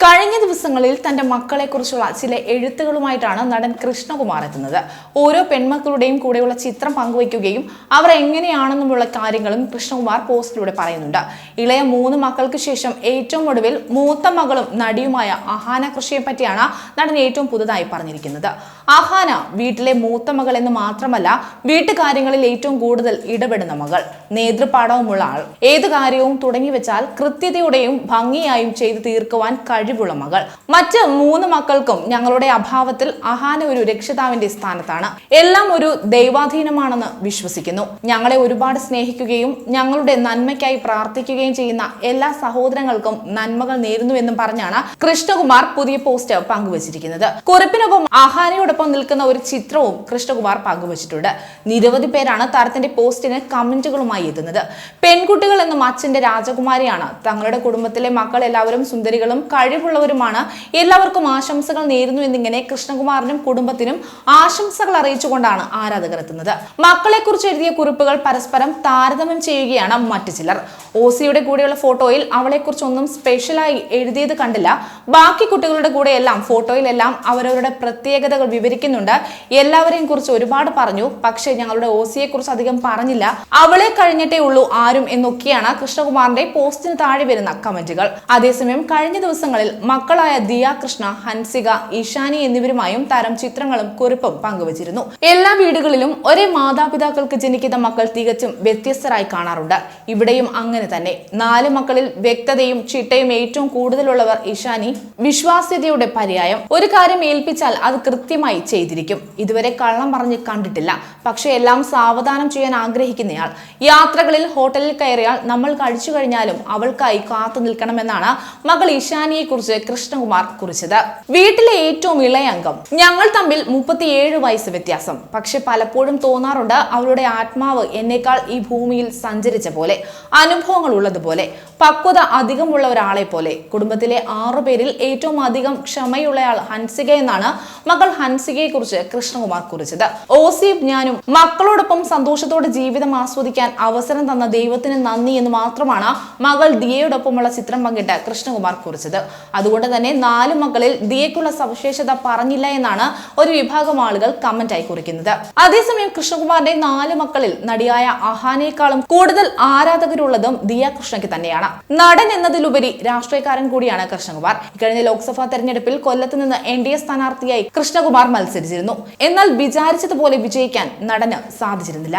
കഴിഞ്ഞ ദിവസങ്ങളിൽ തന്റെ മക്കളെക്കുറിച്ചുള്ള ചില എഴുത്തുകളുമായിട്ടാണ് നടൻ കൃഷ്ണകുമാർ എത്തുന്നത്. ഓരോ പെൺമക്കളുടെയും കൂടെയുള്ള ചിത്രം പങ്കുവയ്ക്കുകയും അവർ എങ്ങനെയാണെന്നുമുള്ള കാര്യങ്ങളും കൃഷ്ണകുമാർ പോസ്റ്റിലൂടെ പറയുന്നുണ്ട്. ഇളയ മൂന്ന് മക്കൾക്ക് ശേഷം ഏറ്റവും ഒടുവിൽ മൂത്ത മകളും നടിയുമായ അഹാന കൃഷിയെ പറ്റിയാണ് നടൻ ഏറ്റവും പുതുതായി പറഞ്ഞിരിക്കുന്നത്. അഹാന വീട്ടിലെ മൂത്ത മകൾ എന്ന് മാത്രമല്ല വീട്ടുകാര്യങ്ങളിൽ ഏറ്റവും കൂടുതൽ ഇടപെടുന്ന മകൾ. നേതൃപാഠവുമുള്ള ആൾ. ഏത് കാര്യവും തുടങ്ങി വെച്ചാൽ കൃത്യതയോടെയും ഭംഗിയായും ചെയ്തു തീർക്കുവാൻ കഴിവുള്ള മകൾ. മറ്റ് മൂന്ന് മക്കൾക്കും ഞങ്ങളുടെ അഭാവത്തിൽ അഹാന ഒരു രക്ഷിതാവിന്റെ സ്ഥാനത്താണ്. എല്ലാം ഒരു ദൈവാധീനമാണെന്ന് വിശ്വസിക്കുന്നു. ഞങ്ങളെ ഒരുപാട് സ്നേഹിക്കുകയും ഞങ്ങളുടെ നന്മയ്ക്കായി പ്രാർത്ഥിക്കുകയും ചെയ്യുന്ന എല്ലാ സഹോദരങ്ങൾക്കും നന്മകൾ നേരുന്നുവെന്നും പറഞ്ഞാണ് കൃഷ്ണകുമാർ പുതിയ പോസ്റ്റ് പങ്കുവച്ചിരിക്കുന്നത്. കുറിപ്പിനൊപ്പം അഹാനയോടൊപ്പം നിൽക്കുന്ന ഒരു ചിത്രവും കൃഷ്ണകുമാർ പങ്കുവച്ചിട്ടുണ്ട്. നിരവധി പേരാണ് താരത്തിന്റെ പോസ്റ്റിന് കമന്റുകളുമായി എത്തുന്നത്. പെൺകുട്ടികൾ എന്നും അച്ഛന്റെ രാജകുമാരിയാണ്. തങ്ങളുടെ കുടുംബത്തിലെ മക്കൾ എല്ലാവരും സുന്ദരികളും കഴിവുള്ളവരുമാണ് എല്ലാവർക്കും ആശംസകൾ നേരുന്നു എന്നിങ്ങനെ കൃഷ്ണകുമാറിനും കുടുംബത്തിനും ആശംസകൾ അറിയിച്ചുകൊണ്ടാണ് ആരാധകർ എത്തുന്നത് മക്കളെ കുറിച്ച് എഴുതിയ കുറിപ്പുകൾ പരസ്പരം താരതമ്യം ചെയ്യുകയാണ് മറ്റു ചിലർ. ഓസിയുടെ കൂടെയുള്ള ഫോട്ടോയിൽ അവളെക്കുറിച്ച് ഒന്നും സ്പെഷ്യലായി എഴുതിയത് കണ്ടില്ല. ബാക്കി കുട്ടികളുടെ കൂടെ എല്ലാം ഫോട്ടോയിലെല്ലാം അവരവരുടെ പ്രത്യേകതകൾ വിവരിക്കുന്നുണ്ട്. എല്ലാവരെയും കുറിച്ച് ഒരുപാട് പറഞ്ഞു. പക്ഷേ ഞങ്ങളുടെ ഓസിയെ കുറിച്ച് അധികം പറഞ്ഞില്ല. അവളെ കഴിഞ്ഞിട്ടേ ഉള്ളൂ ആരും എന്നൊക്കെയാണ് കൃഷ്ണകുമാറിന്റെ പോസ്റ്റിന് താഴെ വരുന്ന കമന്റുകൾ. അതേസമയം കഴിഞ്ഞ ദിവസങ്ങളിൽ മക്കളായ ദിയാകൃഷ്ണ ഹൻസിക ഇഷാനി എന്നിവരുമായും താരം ചിത്രങ്ങളും കുറിപ്പും പങ്കുവച്ചിരുന്നു. എല്ലാ വീടുകളിലും ഒരേ മാതാപിതാക്കൾക്ക് ജനിക്കുന്ന മക്കൾ തികച്ചും വ്യത്യസ്തരായി കാണാറുണ്ട്. ഇവിടെയും അങ്ങനെ തന്നെ. നാല് മക്കളിൽ വ്യക്തതയും ചിട്ടയും ഏറ്റവും കൂടുതലുള്ളവർ ഇഷാനി വിശ്വാസ്യതയുടെ പര്യായം. ഒരു കാര്യം ഏൽപ്പിച്ചാൽ അത് കൃത്യമായി ചെയ്തിരിക്കും. ഇതുവരെ കള്ളം പറഞ്ഞ് കണ്ടിട്ടില്ല. പക്ഷെ എല്ലാം സാവധാനം ചെയ്യാൻ ആഗ്രഹിക്കുന്നയാൾ. യാത്രകളിൽ ഹോട്ടലിൽ കയറിയാൽ നമ്മൾ കഴിച്ചു കഴിഞ്ഞാലും അവൾക്കായി കാത്തു നിൽക്കണമെന്നാണ് മകൾ ഇഷാനിയെ കുറിച്ച് കൃഷ്ണകുമാർ കുറിച്ചത്. വീട്ടിലെ ഏറ്റവും ഇളയ അംഗം. ഞങ്ങൾ തമ്മിൽ മുപ്പത്തിയേഴ് വയസ്സ് വ്യത്യാസം. പക്ഷെ പലപ്പോഴും തോന്നാറുണ്ട് അവരുടെ ആത്മാവ് എന്നേക്കാൾ ഈ ഭൂമിയിൽ സഞ്ചരിച്ച പോലെ അനുഭവങ്ങൾ ഉള്ളതുപോലെ പക്വത അധികമുള്ള ഒരാളെ പോലെ. കുടുംബത്തിലെ ആറു പേരിൽ ഏറ്റവും അധികം ക്ഷമയുള്ളയാൾ ഹൻസിക എന്നാണ് മകൾ ഹൻസികയെ കുറിച്ച് കൃഷ്ണകുമാർ കുറിച്ചത്. ഓസിയും ഞാനും മക്കളോടൊപ്പം സന്തോഷത്തോടെ ജീവിതം ആസ്വദിക്കാൻ അവസരം തന്ന ദൈവത്തിന് നന്ദി എന്ന് മാത്രമാണ് മകൾ ദിയയോടൊപ്പമുള്ള ചിത്രം പങ്കിട്ട് കൃഷ്ണകുമാർ കുറിച്ചത്. അതുകൊണ്ട് തന്നെ നാല് മക്കളിൽ ദിയയ്ക്കുള്ള സവിശേഷത പറഞ്ഞില്ല എന്നാണ് ഒരു വിഭാഗം ആളുകൾ കമന്റായി കുറിക്കുന്നത്. അതേസമയം കൃഷ്ണകുമാറിന്റെ നാല് മക്കളിൽ നടിയായ അഹാനേക്കാളും കൂടുതൽ ആരാധകരുള്ളതും ദിയ കൃഷ്ണയ്ക്ക് തന്നെയാണ്. നടൻ എന്നതിലുപരി രാഷ്ട്രീയക്കാരൻ കൂടിയാണ് കൃഷ്ണകുമാർ. ഇക്കഴിഞ്ഞ ലോക്സഭാ തെരഞ്ഞെടുപ്പിൽ കൊല്ലത്ത് നിന്ന് എൻ ഡി എ സ്ഥാനാർത്ഥിയായി കൃഷ്ണകുമാർ മത്സരിച്ചിരുന്നു. എന്നാൽ വിചാരിച്ചതുപോലെ വിജയിക്കാൻ നടന് സാധിച്ചിരുന്നില്ല.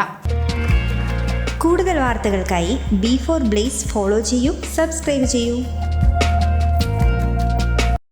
കൂടുതൽ വാർത്തകൾക്കായി ബി ഫോർ ബ്ലേസ് ഫോളോ ചെയ്യൂ സബ്സ്ക്രൈബ് ചെയ്യൂ.